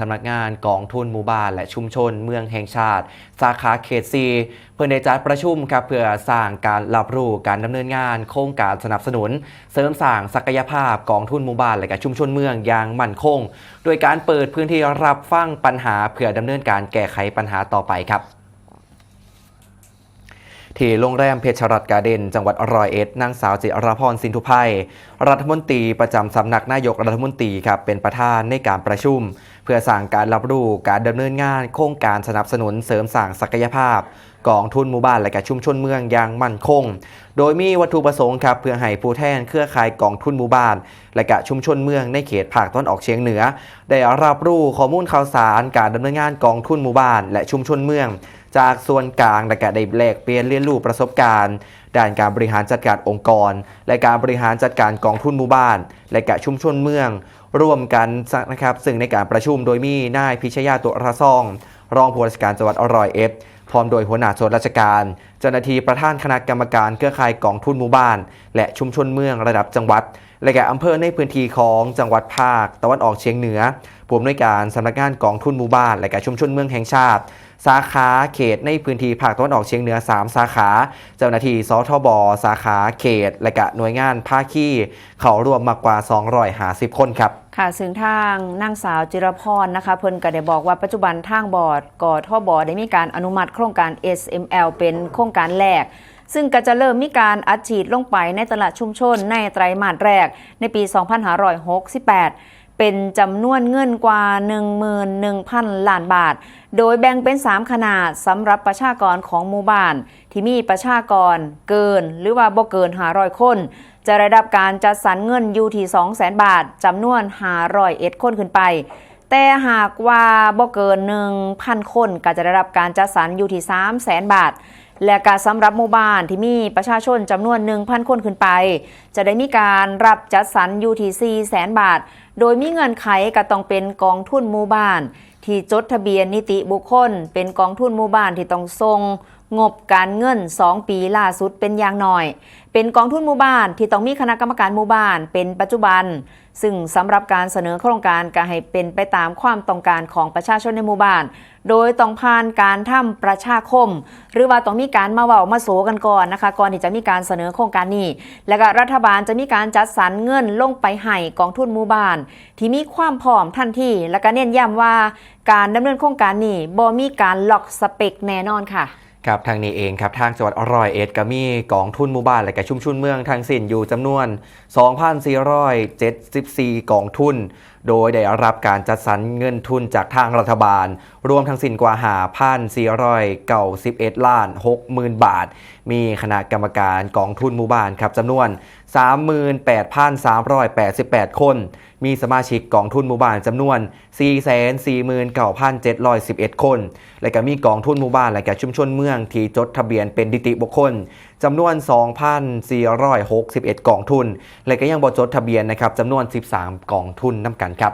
สำนักงานกองทุนหมู่บ้าน และชุมชน เมืองแห่งชาติ สาขาเขตซีเพื่อในจัดประชุมครับเพื่อสร้างการรับรู้การดำเนินงาน โครงการสนับสนุน เสริมสร้างศักยภาพกองทุนหมู่บ้าน และกชุมชนเมืองอย่างมั่นคง โดยการเปิดพื้นที่รับฟังปัญหาเพื่อดำเนินการแก้ไขปัญหาต่อไปครับ ที่โรงแรมเพชรรัตน์การ์เดนจังหวัดร้อยเอ็ดนางสาวจิรพรสินทุไพยรัฐมนตรีประจำสำนักนายกรัฐมนตรีครับเป็นประธานในการประชุม เพื่อสั่งการรับรู้การดำเนินงาน โครงการสนับสนุนเสริมสร้างศักยภาพกองทุนหมู่บ้านและกชุมชนเมืองอย่างมั่นคง โดยมีวัตถุประสงค์ครับเพื่อให้ผู้แทนเครือข่ายกองทุนหมู่บ้าน และกชุมชนเมืองในเขตภาคตะวันออกเฉียงเหนือ ได้รับรู้ข้อมูลข่าวสารการดำเนินงานกองทุนหมู่บ้าน และชุมชนเมือง จากส่วนกลางและก็ได้แลกเปลี่ยนเรียนรู้ประสบการณ์ด้านการบริหารจัดการองค์กร และการบริหารจัดการกองทุนหมู่บ้าน และกะชุมชนเมือง ร่วมกันนะครับซึ่งในการประชุมโดยมีนายพิชยาตัวระซอง รองผู้ว่าราชการจังหวัดอร่อยเอฟพร้อมโดยหัวหน้าส่วนราชการ เจ้าหน้าที่ประธานคณะกรรมการเครือข่ายกองทุนหมู่บ้าน และชุมชนเมืองระดับจังหวัด และก็อำเภอในพื้นที่ของจังหวัดภาค ตะวันออกเฉียงเหนือผู้อำนวยการสำนักงานกองทุนหมู่บ้าน และก็ชุมชนเมืองแห่งชาติ สาขาเขตในพื้นที่ภาคตะวันออกเฉียงเหนือ 3 สาขา เจ้าหน้าที่สทบ สาขาเขต และก็หน่วยงานภาคีเขารวมมากกว่า 250 คนครับค่ะซึ่งทางนางสาวจิรพรนะคะ เพิ่นก็ได้บอกว่าปัจจุบันทางบอร์ดกอทบได้มีการอนุมัติโครงการ SML เป็นโครงการแรก ซึ่งก็จะเริ่มมีการอัดฉีดลงไปในตลาดชุมชนในไตรมาสแรกในปี 2568 เป็นจำนวนเงินกว่า 11,000 ล้านบาท โดยแบ่งเป็น 3 ขนาดสำหรับประชากรของหมู่บ้าน ที่มีประชากรเกินหรือว่าบ่เกิน500คนจะได้รับการจัดสรรเงินอยู่ที่200,000 บาทจำนวน501คนขึ้นไป แต่หากว่าบ่เกิน1,000คนก็จะได้รับการจัดสรรอยู่ที่300,000บาท และการสำหรับหมู่บ้านที่มีประชาชนจำนวน 1,000 คนขึ้นไป จะได้มีการรับจัดสรรอยู่ที่400,000บาท โดยมีเงื่อนไขก็ต้องเป็นกองทุนหมู่บ้าน ที่จดทะเบียนนิติบุคคล เป็นกองทุนหมู่บ้านที่ต้องทรง งบการเงิน 2 ปีล่าสุดเป็นอย่างน้อย เป็นกองทุนหมู่บ้านที่ต้องมีคณะกรรมการหมู่บ้านเป็นปัจจุบัน ซึ่งสำหรับการเสนอโครงการก็ให้เป็นไปตามความต้องการของประชาชนในหมู่บ้าน โดยต้องผ่านการทำประชาคม หรือว่าต้องมีการมาเว้ามาโสกันก่อนนะคะ ก่อนที่จะมีการเสนอโครงการนี้ และก็รัฐบาลจะมีการจัดสรรเงินลงไปให้กองทุนหมู่บ้าน ที่มีความพร้อมทันทีและก็เน้นย้ำว่า การดำเนินโครงการนี้บ่มีการล็อกสเปคแน่นอนค่ะ ครับทางนี้เองครับทางจังหวัดอร่อยเอ็ดก็มีกองทุนหมู่บ้านและก็ชุมชนเมืองทางสิ้นอยู่จำนวน 2,474กองทุน โดยได้รับการจัดสรรเงินทุนจากทางรัฐบาล รวมทั้งสิ้นกว่าหาพัน491ล้าน60,000บาท มีคณะกรรมการกองทุนหมู่บ้านครับจำนวน 38,388 คน มีสมาชิกกองทุนหมู่บ้านจำนวน 449,711 คน และก็มีกองทุนหมู่บ้านและก็ชุมชนเมืองที่จดทะเบียนเป็นดิติบุคคล จำนวน 2,461กองทุน และก็ยังบอจดทะเบียนนะครับจำนวน 13กองทุนน้ำกันครับ